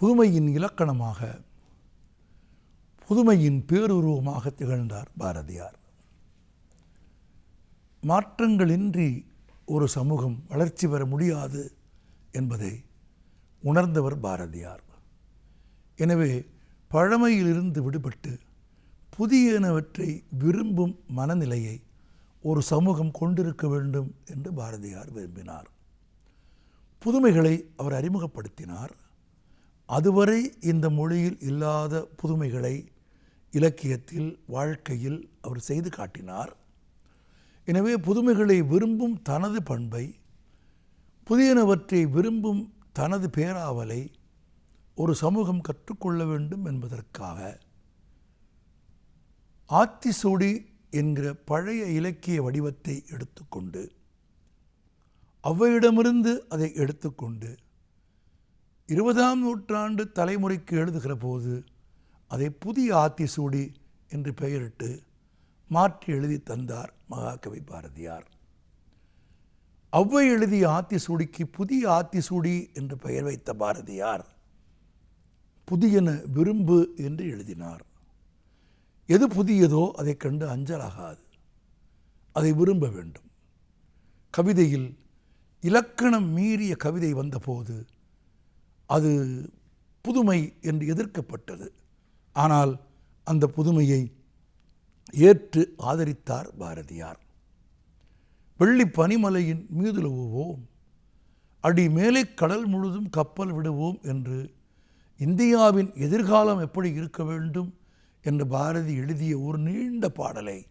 புதுமையின் இலக்கணமாக புதுமையின் பேருருவமாக திகழ்ந்தார் பாரதியார். மாற்றங்களின்றி ஒரு சமூகம் வளர்ச்சி பெற முடியாது என்பதை உணர்ந்தவர் பாரதியார். எனவே பழமையிலிருந்து விடுபட்டு புதியனவற்றை விரும்பும் மனநிலையை ஒரு சமூகம் கொண்டிருக்க வேண்டும் என்று பாரதியார் விரும்பினார். புதுமைகளை அவர் அறிமுகப்படுத்தினார். அதுவரை இந்த மொழியில் இல்லாத புதுமைகளை இலக்கியத்தில் வாழ்க்கையில் அவர் செய்து காட்டினார். எனவே புதுமைகளை விரும்பும் தனது பண்பை புதியனவற்றை விரும்பும் தனது பேராவலை ஒரு சமூகம் கற்றுக்கொள்ள வேண்டும் என்பதற்காக ஆத்திசூடி என்கிற பழைய இலக்கிய வடிவத்தை எடுத்துக்கொண்டு அவ்வையிடமிருந்து அதை எடுத்துக்கொண்டு இருபதாம் நூற்றாண்டு தலைமுறைக்கு எழுதுகிற போது அதை புதிய ஆத்திசூடி என்று பெயரிட்டு மாற்றி எழுதி தந்தார் மகாகவி பாரதியார். ஒளவை எழுதிய ஆத்திசூடிக்கு புதிய ஆத்திசூடி என்று பெயர் வைத்த பாரதியார் புதியன விரும்பு என்று எழுதினார். எது புதியதோ அதை கண்டு அஞ்சலாகாது. அதை விரும்ப வேண்டும். கவிதையில் இலக்கணம் மீறிய கவிதை வந்தபோது அது புதுமை என்று எதிர்க்கப்பட்டது. ஆனால் அந்த புதுமையை ஏற்று ஆதரித்தார் பாரதியார். வெள்ளி பனிமலையின் மீதுலவுவோம் அடி மேலே கடல் முழுதும் கப்பல் விடுவோம் என்று இந்தியாவின் எதிர்காலம் எப்படி இருக்க வேண்டும் என்று பாரதி எழுதிய ஒரு நீண்ட பாடலை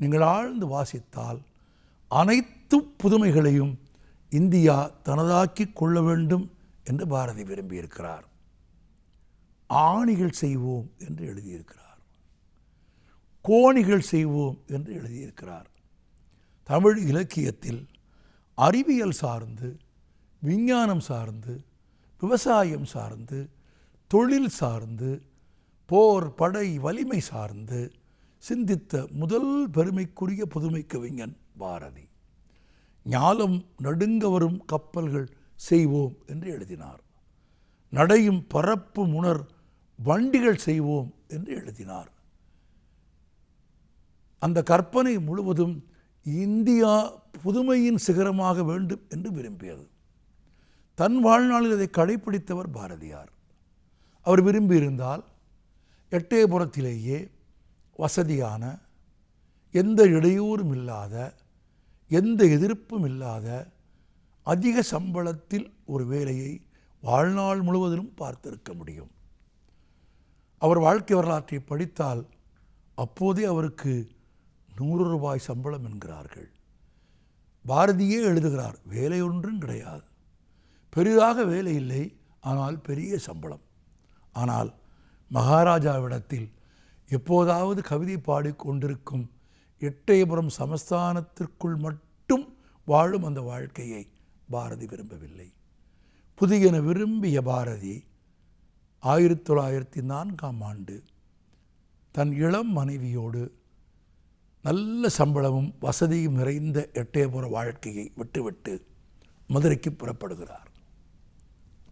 நீங்கள் ஆழ்ந்து வாசித்தால் அனைத்து புதுமைகளையும் இந்தியா தனதாக்கி கொள்ள வேண்டும் என்று பாரதி விரும்பியிருக்கிறார். ஆணிகள் செய்வோம் என்று எழுதியிருக்கிறார். கோணிகள் செய்வோம் என்று எழுதியிருக்கிறார். தமிழ் இலக்கியத்தில் அறிவியல் சார்ந்து விஞ்ஞானம் சார்ந்து விவசாயம் சார்ந்து தொழில் சார்ந்து போர் படை வலிமை சார்ந்து சிந்தித்த முதல் பெருமைக்குரிய புதுமை கவிஞன் பாரதி. ஞாலம் நடுங்க வரும் கப்பல்கள் செய்வோம் என்று எழுதினார். நடையும் பரப்பு உணர் வண்டிகள் செய்வோம் என்று எழுதினார். அந்த கற்பனை முழுவதும் இந்தியா புதுமையின் சிகரமாக வேண்டும் என்று விரும்பியது. தன் வாழ்நாளில் அதை கடைபிடித்தவர் பாரதியார். அவர் விரும்பியிருந்தால் எட்டயபுரத்திலேயே வசதியான எந்த இடையூறும் இல்லாத எந்த எதிர்ப்பும் இல்லாத அதிக சம்பளத்தில் ஒரு வேலையை வாழ்நாள் முழுவதிலும் பார்த்திருக்க முடியும். அவர் வாழ்க்கை வரலாற்றை படித்தால் அப்போதே அவருக்கு நூறு ரூபாய் சம்பளம் என்கிறார்கள். பாரதியே எழுதுகிறார் வேலை ஒன்றும் கிடையாது. பெரிதாக வேலை இல்லை ஆனால் பெரிய சம்பளம். ஆனால் மகாராஜாவிடத்தில் எப்போதாவது கவிதை பாடிக்கொண்டிருக்கும் எட்டயபுரம் சமஸ்தானத்திற்குள் மட்டும் வாழும் அந்த வாழ்க்கையை பாரதி விரும்பவில்லை. புதியன விரும்பிய பாரதி ஆயிரத்தி தொள்ளாயிரத்தி நான்காம் ஆண்டு தன் இளம் மனைவியோடு நல்ல சம்பளமும் வசதியும் நிறைந்த எட்டயபுர வாழ்க்கையை விட்டுவிட்டு மதுரைக்கு புறப்படுகிறார்.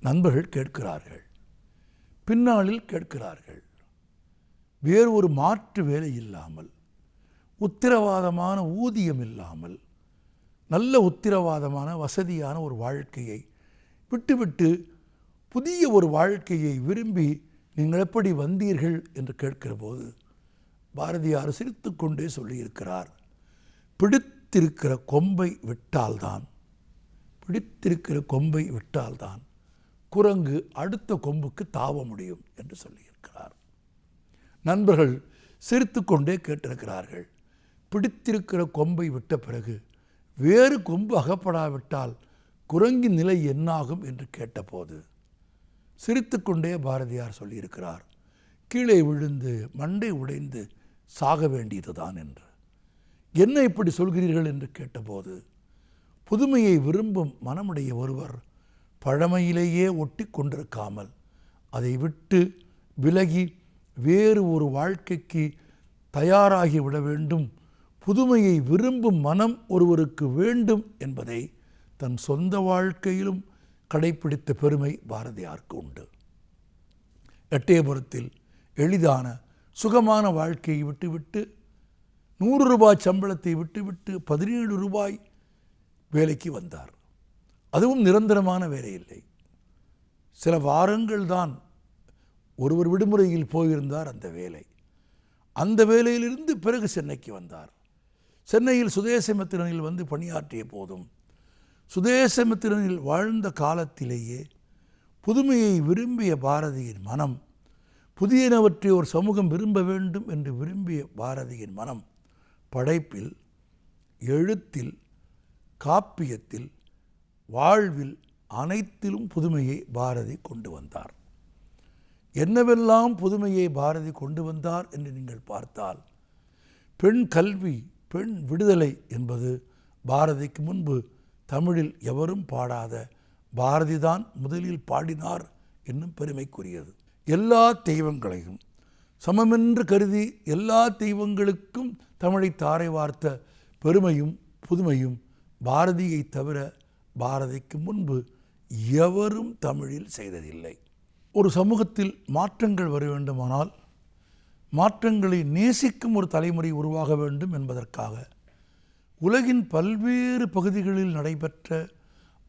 நண்பர்கள் கேட்கிறார்கள். பின்னாளில் கேட்கிறார்கள். வேறு ஒரு மாற்று வேலை இல்லாமல் உத்திரவாதமான ஊதியம் இல்லாமல் நல்ல உத்திரவாதமான வசதியான ஒரு வாழ்க்கையை விட்டுவிட்டு புதிய ஒரு வாழ்க்கையை விரும்பி நீங்கள் எப்படி வந்தீர்கள் என்று கேட்கிற போது பாரதியார் சிரித்து கொண்டே சொல்லியிருக்கிறார் பிடித்திருக்கிற கொம்பை விட்டால்தான் பிடித்திருக்கிற கொம்பை விட்டால்தான் குரங்கு அடுத்த கொம்புக்கு தாவ முடியும் என்று சொல்லியிருக்கிறார். நண்பர்கள் சிரித்து கொண்டே கேட்டிருக்கிறார்கள் பிடித்திருக்கிற கொம்பை விட்ட பிறகு வேறு கொம்பு அகப்படாவிட்டால் குரங்கின் நிலை என்னாகும் என்று கேட்டபோது சிரித்துக்கொண்டே பாரதியார் சொல்லியிருக்கிறார் கீழே விழுந்து மண்டை உடைந்து சாக வேண்டியதுதான் என்று. என்ன இப்படி சொல்கிறீர்கள் என்று கேட்டபோது புதுமையை விரும்பும் மனமுடைய ஒருவர் பழமையிலேயே ஒட்டி கொண்டிருக்காமல் அதை விட்டு விலகி வேறு ஒரு வாழ்க்கைக்கு தயாராகி விட வேண்டும் புதுமையை விரும்பும் மனம் ஒருவருக்கு வேண்டும் என்பதை தன் சொந்த வாழ்க்கையிலும் கடைப்பிடித்த பெருமை பாரதியாருக்கு உண்டு. எட்டயபுரத்தில் எளிதான சுகமான வாழ்க்கையை விட்டுவிட்டு நூறு ரூபாய் சம்பளத்தை விட்டுவிட்டு பதினேழு ரூபாய் வேலைக்கு வந்தார். அதுவும் நிரந்தரமான வேலை இல்லை. சில வாரங்கள் தான் ஒருவர் விடுமுறையில் போயிருந்தார் அந்த வேலை. அந்த வேலையிலிருந்து பிறகு சென்னைக்கு வந்தார். சென்னையில் சுதேசமித்திரனில் வந்து பணியாற்றிய போதும் சுதேசமித்திரனில் வாழ்ந்த காலத்திலேயே புதுமையை விரும்பிய பாரதியின் மனம் புதியனவற்றை ஒரு சமூகம் விரும்ப வேண்டும் என்று விரும்பிய பாரதியின் மனம் படைப்பில் எழுத்தில் காப்பியத்தில் வாழ்வில் அனைத்திலும் புதுமையை பாரதி கொண்டு வந்தார். என்னவெல்லாம் புதுமையை பாரதி கொண்டு வந்தார் என்று நீங்கள் பார்த்தால் பெண் கல்வி பெண் விடுதலை என்பது பாரதிக்கு முன்பு தமிழில் எவரும் பாடாத பாரதிதான் முதலில் பாடினார் என்னும் பெருமைக்குரியது. எல்லா தெய்வங்களையும் சமமென்று கருதி எல்லா தெய்வங்களுக்கும் தமிழை தாரை வார்த்த பெருமையும் புதுமையும் பாரதியை தவிர பாரதிக்கு முன்பு எவரும் தமிழில் செய்ததில்லை. ஒரு சமூகத்தில் மாற்றங்கள் வர வேண்டுமானால் மாற்றங்களை நேசிக்கும் ஒரு தலைமுறை உருவாக வேண்டும் என்பதற்காக உலகின் பல்வேறு பகுதிகளில் நடைபெற்ற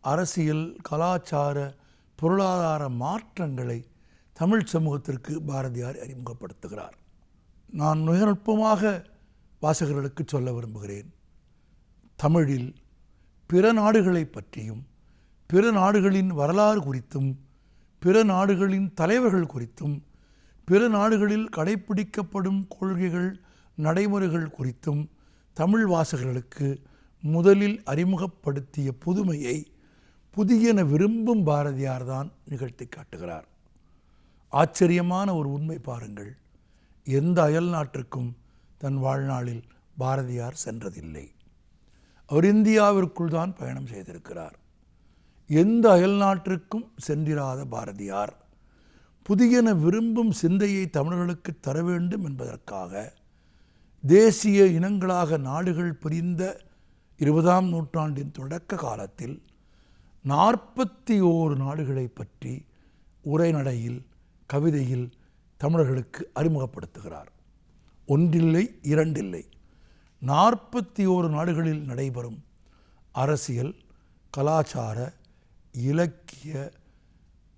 அரசியல் கலாச்சார பொருளாதார மாற்றங்களை தமிழ் சமூகத்திற்கு பாரதியார் அறிமுகப்படுத்துகிறார். நான் மிக நுட்பமாக வாசகர்களுக்கு சொல்ல விரும்புகிறேன். தமிழில் பிற நாடுகளை பற்றியும் பிற நாடுகளின் வரலாறு குறித்தும் பிற நாடுகளின் தலைவர்கள் குறித்தும் பிற நாடுகளில் கடைப்பிடிக்கப்படும் கொள்கைகள் நடைமுறைகள் குறித்தும் தமிழ் வாசகர்களுக்கு முதலில் அறிமுகப்படுத்திய புதுமையை புதியன விரும்பும் பாரதியார் தான் நிகழ்த்தி காட்டுகிறார். ஆச்சரியமான ஒரு உண்மை பாருங்கள். எந்த அயல் நாட்டிற்கும் தன் வாழ்நாளில் பாரதியார் சென்றதில்லை. அவர் இந்தியாவிற்குள் தான் பயணம் செய்திருக்கிறார். எந்த அயல் நாட்டிற்கும் சென்றிராத பாரதியார் புதியன விரும்பும் சிந்தையை தமிழர்களுக்கு தர வேண்டும் என்பதற்காக தேசிய இனங்களாக நாடுகள் பிரிந்த இருபதாம் நூற்றாண்டின் தொடக்க காலத்தில் நாற்பத்தி ஓரு நாடுகளை பற்றி உரைநடையில் கவிதையில் தமிழர்களுக்கு அறிமுகப்படுத்துகிறார். ஒன்றில்லை இரண்டில்லை. நாற்பத்தி ஓரு நாடுகளில் நடைபெறும் அரசியல் கலாச்சார இலக்கிய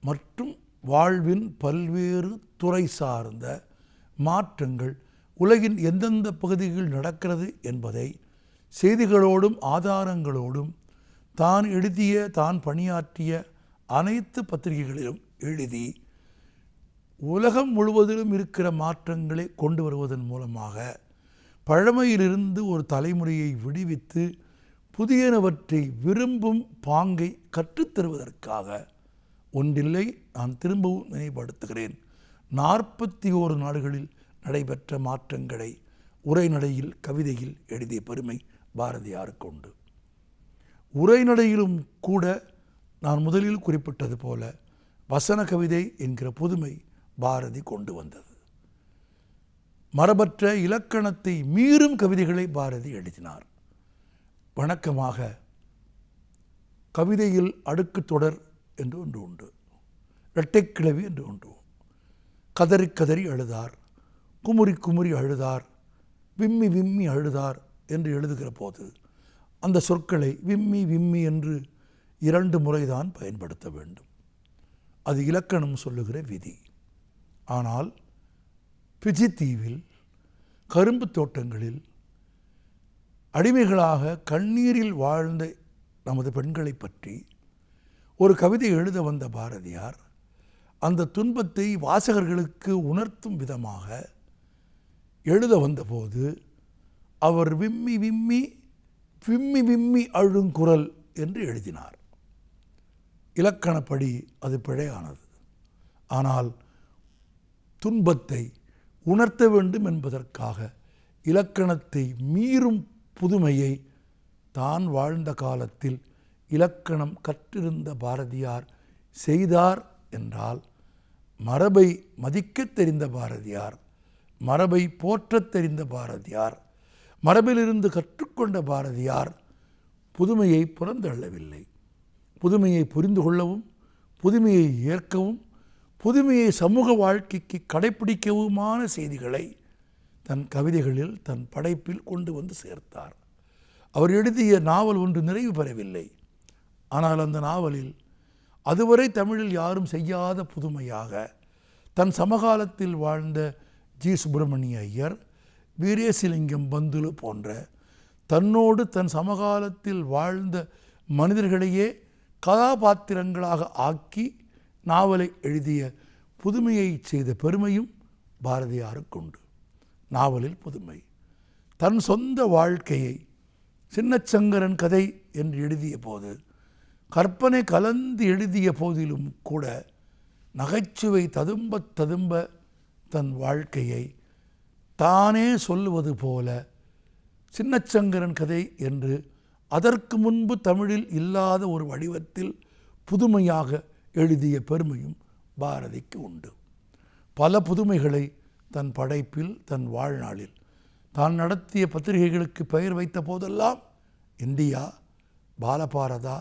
மற்றும் வாழ்வின் பல்வேறு துறை சார்ந்த மாற்றங்கள் உலகின் எந்தெந்த பகுதிகளில் நடக்கிறது என்பதை செய்திகளோடும் ஆதாரங்களோடும் தான் எழுதிய தான் பணியாற்றிய அனைத்து பத்திரிகைகளிலும் எழுதி உலகம் முழுவதிலும் இருக்கிற மாற்றங்களை கொண்டு வருவதன் மூலமாக பழமையிலிருந்து ஒரு தலைமுறையை விடுவித்து புதியனவற்றை விரும்பும் பாங்கை கற்றுத்தருவதற்காக ஒன்றில்லை நான் திரும்பவும் நினைவுபடுத்துகிறேன். நாற்பத்தி ஓரு நாடுகளில் நடைபெற்ற மாற்றங்களை உரைநடையில் கவிதையில் எழுதிய பெருமை பாரதியாருக்கு உண்டு. உரைநடையிலும் கூட நான் முதலில் குறிப்பிட்டது போல வசன கவிதை என்கிற புதுமை பாரதி கொண்டு வந்தது. மரபற்ற இலக்கணத்தை மீறும் கவிதைகளை பாரதி எழுதினார். வணக்கமாக கவிதையில் அடுக்கு தொடர் என்று ஒன்று உண்டு. இரட்டைக்கிழவி என்று ஒன்று. கதறி கதறி அழுதார். குமுறி குமுறி அழுதார். விம்மி விம்மி அழுதார் என்று எழுதுகிற போது அந்த சொற்களை விம்மி விம்மி என்று இரண்டு முறைதான் பயன்படுத்த வேண்டும். அது இலக்கணம் சொல்லுகிற விதி. ஆனால் பிஜி தீவில் கரும்பு தோட்டங்களில் அடிமைகளாக கண்ணீரில் வாழ்ந்த நமது பெண்களை பற்றி ஒரு கவிதை எழுத வந்த பாரதியார் அந்த துன்பத்தை வாசகர்களுக்கு உணர்த்தும் விதமாக எழுத வந்தபோது அவர் விம்மி விம்மி விம்மி விம்மி அழுங்குரல் என்று எழுதினார். இலக்கணப்படி அது பிழையானது. ஆனால் துன்பத்தை உணர்த்த வேண்டும் என்பதற்காக இலக்கணத்தை மீறும் புதுமையை தான் வாழ்ந்த காலத்தில் இலக்கணம் கற்றிருந்த பாரதியார் செய்தார் என்றால் மரபை மதிக்கத் தெரிந்த பாரதியார் மரபை போற்றத் தெரிந்த பாரதியார் மரபிலிருந்து கற்றுக்கொண்ட பாரதியார் புதுமையை புறந்தள்ளவில்லை. புதுமையை புரிந்து கொள்ளவும் புதுமையை ஏற்கவும் புதுமையை சமூக வாழ்க்கைக்கு கடைப்பிடிக்கவுமான செய்திகளை தன் கவிதைகளில் தன் படைப்பில் கொண்டு வந்து சேர்த்தார். அவர் எழுதிய நாவல் ஒன்று நிறைவு பெறவில்லை. ஆனால் அந்த நாவலில் அதுவரை தமிழில் யாரும் செய்யாத புதுமையாக தன் சமகாலத்தில் வாழ்ந்த ஜி. சுப்பிரமணிய ஐயர் வீரேசிலிங்கம் பந்துலு போன்ற தன்னோடு தன் சமகாலத்தில் வாழ்ந்த மனிதர்களையே கதாபாத்திரங்களாக ஆக்கி நாவலை எழுதிய புதுமையை செய்த பெருமையும் பாரதியாருக்குண்டு. நாவலில் புதுமை. தன் சொந்த வாழ்க்கையை சின்னச்சங்கரன் கதை என்று எழுதிய போது கற்பனை கலந்து எழுதிய போதிலும் கூட நகைச்சுவை ததும்ப ததும்ப தன் வாழ்க்கையை தானே சொல்லுவது போல சின்னச்சங்கரன் கதை என்று அதற்கு முன்பு தமிழில் இல்லாத ஒரு வடிவத்தில் புதுமையாக எழுதிய பெருமையும் பாரதிக்கு உண்டு. பல புதுமைகளை தன் படைப்பில் தன் வாழ்நாளில் தான் நடத்திய பத்திரிகைகளுக்கு பெயர் வைத்த போதெல்லாம் இந்தியா பாலபாரதா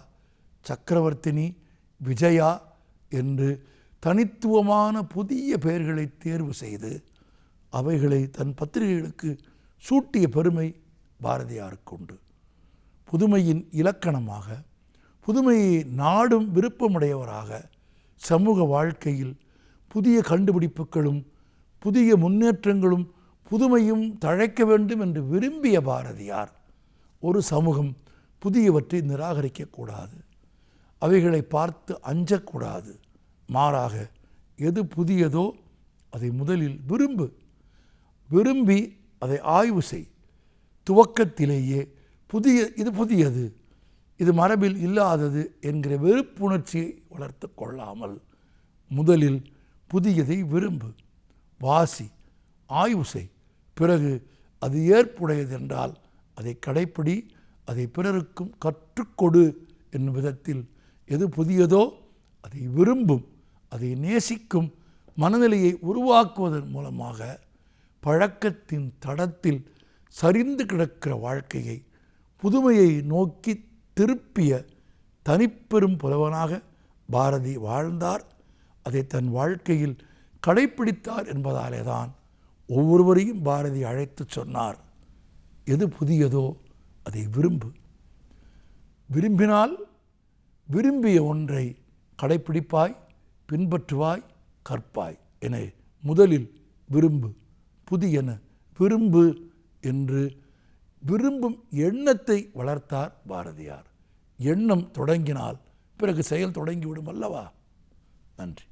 சக்கரவர்த்தினி விஜயா என்று தனித்துவமான புதிய பெயர்களை தேர்வு செய்து அவைகளை தன் பத்திரிகைகளுக்கு சூட்டிய பெருமை பாரதியாருக்கு உண்டு. புதுமையின் இலக்கணமாக புதுமையை நாடும் விருப்பமுடையவராக சமூக வாழ்க்கையில் புதிய கண்டுபிடிப்புகளும் புதிய முன்னேற்றங்களும் புதுமையும் தழைக்க வேண்டும் என்று விரும்பிய பாரதியார் ஒரு சமூகம் புதியவற்றை நிராகரிக்கக்கூடாது. அவைகளை பார்த்து அஞ்சக்கூடாது. மாறாக எது புதியதோ அதை முதலில் விரும்பு. விரும்பி அதை ஆய்வு செய். துவக்கத்திலேயே புதிய இது புதியது. இது மரபில் இல்லாதது என்கிற வெறுப்புணர்ச்சியை வளர்த்து கொள்ளாமல் முதலில் புதியதை விரும்பு. வாசி ஆய்வு செய். பிறகு அது ஏற்புடையதென்றால் அதை கடைப்பிடி அதை பிறருக்கும் கற்றுக்கொடு என்னும் விதத்தில் எது புதியதோ அதை விரும்பும் அதை நேசிக்கும் மனநிலையை உருவாக்குவதன் மூலமாக பழக்கத்தின் தடத்தில் சரிந்து கிடக்கிற வாழ்க்கையை புதுமையை நோக்கி திருப்பிய தனிப்பெரும் புலவனாக பாரதி வாழ்ந்தார். அதை தன் வாழ்க்கையில் கடைப்பிடித்தார் என்பதாலே தான் ஒவ்வொருவரையும் பாரதி அழைத்து சொன்னார். எது புதியதோ அதை விரும்பு. விரும்பினால் விரும்பிய ஒன்றை கடைப்பிடிப்பாய் பின்பற்றுவாய் கற்பாய். என முதலில் விரும்பு புதியன விரும்பு என்று விரும்பும் எண்ணத்தை வளர்த்தார் பாரதியார். எண்ணம் தொடங்கினால் பிறகு செயல் தொடங்கிவிடும் அல்லவா? நன்றி.